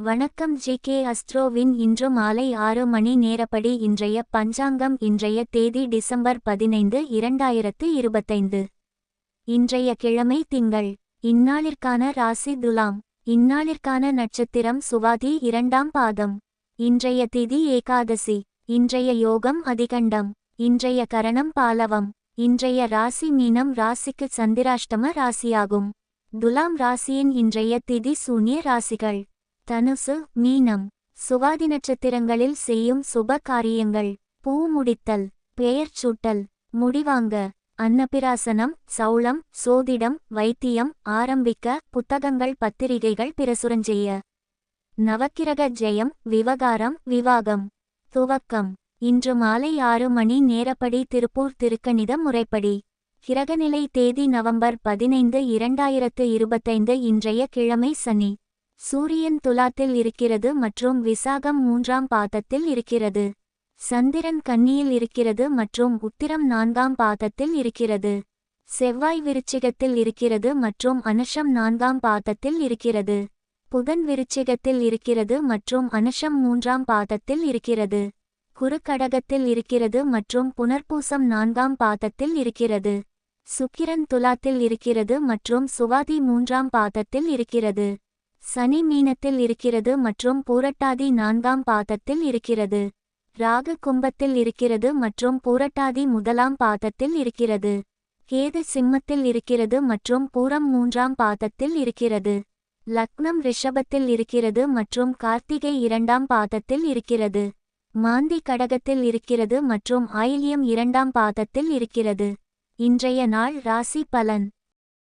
வணக்கம் G K அஸ்ட்ரோவின் இன்று மாலை ஆறு மணி நேரப்படி இன்றைய பஞ்சாங்கம் இன்றைய தேதி டிசம்பர் பதினைந்து இரண்டாயிரத்து இருபத்தைந்து. இன்றைய கிழமை திங்கள். இந்நாளிற்கான ராசி துலாம். இந்நாளிற்கான நட்சத்திரம் சுவாதி இரண்டாம் பாதம். இன்றைய திதி ஏகாதசி. இன்றைய யோகம் அதிகண்டம். இன்றைய கரணம் பாலவம். இன்றைய ராசி மீனம் ராசிக்கு சந்திராஷ்டம ராசியாகும். துலாம் ராசியின் இன்றைய திதி சூன்ய ராசிகள். தனுசு மீனம் சுவாதி நட்சத்திரங்களில் செய்யும் சுப காரியங்கள். பூ முடித்தல் பெயர் சூட்டல் முடிவாங்க. அன்னபிராசனம் சௌளம் சோதிடம் வைத்தியம் ஆரம்பிக்க புத்தகங்கள் பத்திரிகைகள் பிரசுரஞ்செய்ய. நவக்கிரக ஜெயம் விவகாரம் விவாகம். துவக்கம். இன்று மாலை ஆறு மணி நேரப்படி திருப்பூர் திருக்கணித முறைப்படி. கிரகநிலை தேதி நவம்பர் பதினைந்து இரண்டாயிரத்து இருபத்தைந்து இன்றைய கிழமை சனி. சூரியன் துலாத்தில் இருக்கிறது மற்றும் விசாகம் மூன்றாம் பாதத்தில் இருக்கிறது. சந்திரன் கன்னியில் இருக்கிறது மற்றும் உத்திரம் நான்காம் பாதத்தில் இருக்கிறது. செவ்வாய் விருச்சிகத்தில் இருக்கிறது மற்றும் அனுஷம் நான்காம் பாதத்தில் இருக்கிறது. புதன் விருச்சிகத்தில் இருக்கிறது மற்றும் அனுஷம் மூன்றாம் பாதத்தில் இருக்கிறது. குறுக்கடகத்தில் இருக்கிறது மற்றும் புனர்பூசம் நான்காம் பாதத்தில் இருக்கிறது. சுக்கிரன் துலாத்தில் இருக்கிறது மற்றும் சுவாதி மூன்றாம் பாதத்தில் இருக்கிறது. சனி மீனத்தில் இருக்கிறது மற்றும் பூரட்டாதி நான்காம் பாதத்தில் இருக்கிறது. ராகு கும்பத்தில் இருக்கிறது மற்றும் பூரட்டாதி முதலாம் பாதத்தில் இருக்கிறது. கேது சிம்மத்தில் இருக்கிறது மற்றும் பூரம் மூன்றாம் பாதத்தில் இருக்கிறது. லக்னம் ரிஷபத்தில் இருக்கிறது மற்றும் கார்த்திகை இரண்டாம் பாதத்தில் இருக்கிறது. மாந்தி கடகத்தில் இருக்கிறது மற்றும் ஆயில்யம் இரண்டாம் பாதத்தில் இருக்கிறது. இன்றைய நாள் ராசி பலன்.